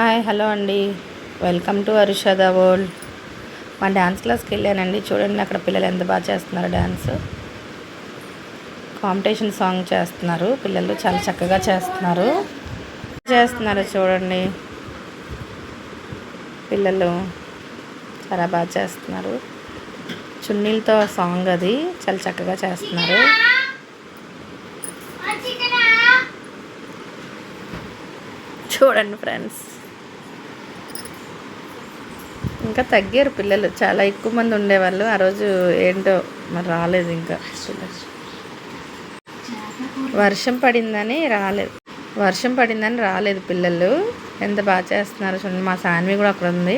Hi hello అండి. Welcome to Arushada world మా dance క్లాస్కి వెళ్ళానండి. చూడండి అక్కడ పిల్లలు ఎంత బాగా చేస్తున్నారు డ్యాన్స్ కాంపిటీషన్ సాంగ్ చేస్తున్నారు. పిల్లలు చాలా చక్కగా చేస్తున్నారు. చేస్తున్నారు చూడండి. పిల్లలు చాలా బాగా చేస్తున్నారు. చున్నీలతో సాంగ్ అది. చాలా చక్కగా చేస్తున్నారు. చూడండి ఫ్రెండ్స్ ఇంకా తగ్గారు పిల్లలు. చాలా ఎక్కువ మంది ఉండేవాళ్ళు. ఆ రోజు ఏంటో మరి రాలేదు ఇంకా. పిల్లలు వర్షం పడిందని రాలేదు. వర్షం పడిందని రాలేదు పిల్లలు. ఎంత బాగా చేస్తున్నారు చూడండి. మా సాన్వి కూడా అక్కడ ఉంది.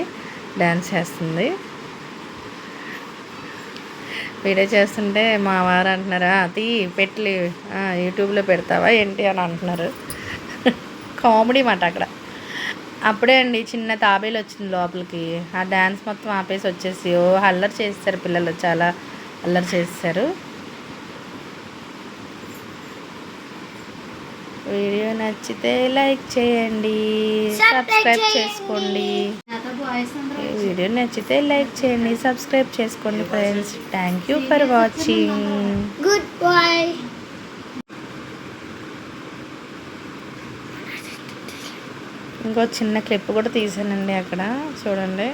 డ్యాన్స్ చేస్తుంది. వీడియో చేస్తుంటే మా వారు అంటున్నారా అది పెట్టి యూట్యూబ్లో పెడతావా ఏంటి? అని అంటున్నారు. కామెడీ మాట అక్కడ. అప్పుడే అండి చిన్న తాబేలు వచ్చింది లోపలికి. ఆ డ్యాన్స్ మొత్తం ఆపేసి వచ్చేసి ఓ అల్లరి చేస్తారు పిల్లలు చాలా అల్లరి చేస్తారు వీడియో నచ్చితే లైక్ చేయండి సబ్స్క్రైబ్ చేసుకోండి. వీడియో నచ్చితే లైక్ చేయండి సబ్స్క్రైబ్ చేసుకోండి friends. Thank you for watching good ఇంకో చిన్న క్లిప్ కూడా తీసానండి అక్కడ. చూడండి.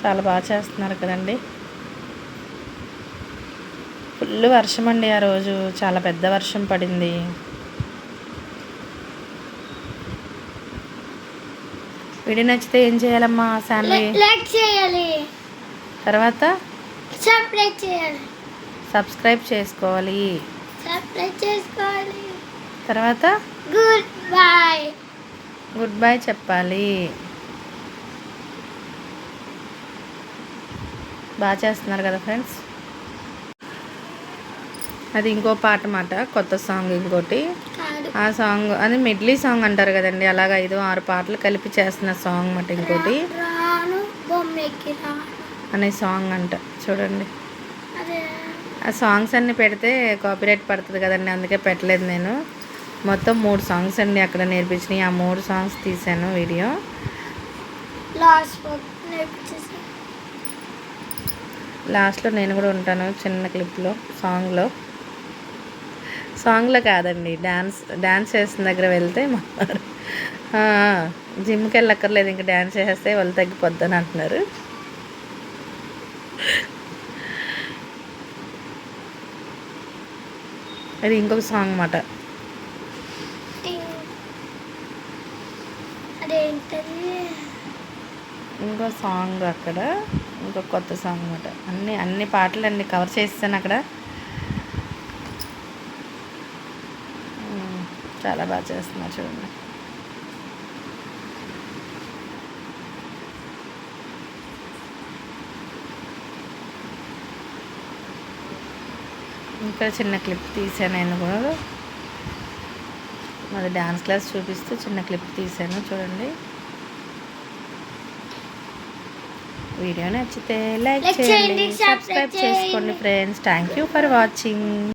చాలా బాగా చేస్తున్నారు కదండి. ఫుల్ వర్షం అండి ఆ రోజు. చాలా పెద్ద వర్షం పడింది. వీడియో నచ్చితే ఏం చేయాలమ్మా శాన్వి? లైక్ చేయాలి. తర్వాత? సబ్స్క్రైబ్ చేయాలి. సబ్స్క్రైబ్ చేసుకోవాలి. చేసుకోవాలి తర్వాత? గుడ్ బాయ్ గుడ్ బై చెప్పాలి. బాగా చేస్తున్నారు కదా ఫ్రెండ్స్? అది ఇంకో పాట మాట కొత్త సాంగ్ ఇంకోటి. ఆ సాంగ్ అది మిడ్లీ సాంగ్ అంటారు కదండి అలాగ ఐదు ఆరు పాటలు కలిపి చేస్తున్న సాంగ్ మాట ఇంకోటి. అనే సాంగ్ అంట చూడండి. అదే. ఆ సాంగ్స్ అన్ని పెడితే కాపీరైట్ పడుతుంది కదండి అందుకే పెట్టలేదు నేను. మొత్తం మూడు సాంగ్స్ అండి అక్కడ నేర్పించినాయి ఆ మూడు సాంగ్స్ తీసాను వీడియో. లాస్ట్లో నేను కూడా ఉంటాను చిన్న క్లిప్లో సాంగ్లో సాంగ్లో కాదండి డ్యాన్స్ డ్యాన్స్ చేసిన దగ్గర వెళ్తే మా వారు, "ఆ, జిమ్కి వెళ్ళక్కర్లేదు ఇంకా డ్యాన్స్ చేస్తే వాళ్ళు తగ్గిపోద్దని అంటున్నారు. అది ఇంకొక సాంగ్ అన్నమాట. ఇంకో సాంగ్ అక్కడ ఇంకో కొత్త సాంగ్ అన్నమాట. అన్ని అన్ని పాటలు అన్ని కవర్ చేస్తాను అక్కడ చాలా బాగా చేస్తున్నారు చూడండి. ఇంకా చిన్న క్లిప్ తీసాను నేను కూడా. మరి డ్యాన్స్ క్లాస్ చూపిస్తూ చిన్న క్లిప్ తీసాను చూడండి. వీడియో నచ్చితే లైక్ చేయండి సబ్స్క్రైబ్ చేసుకోండి. Friends. Thank you for watching.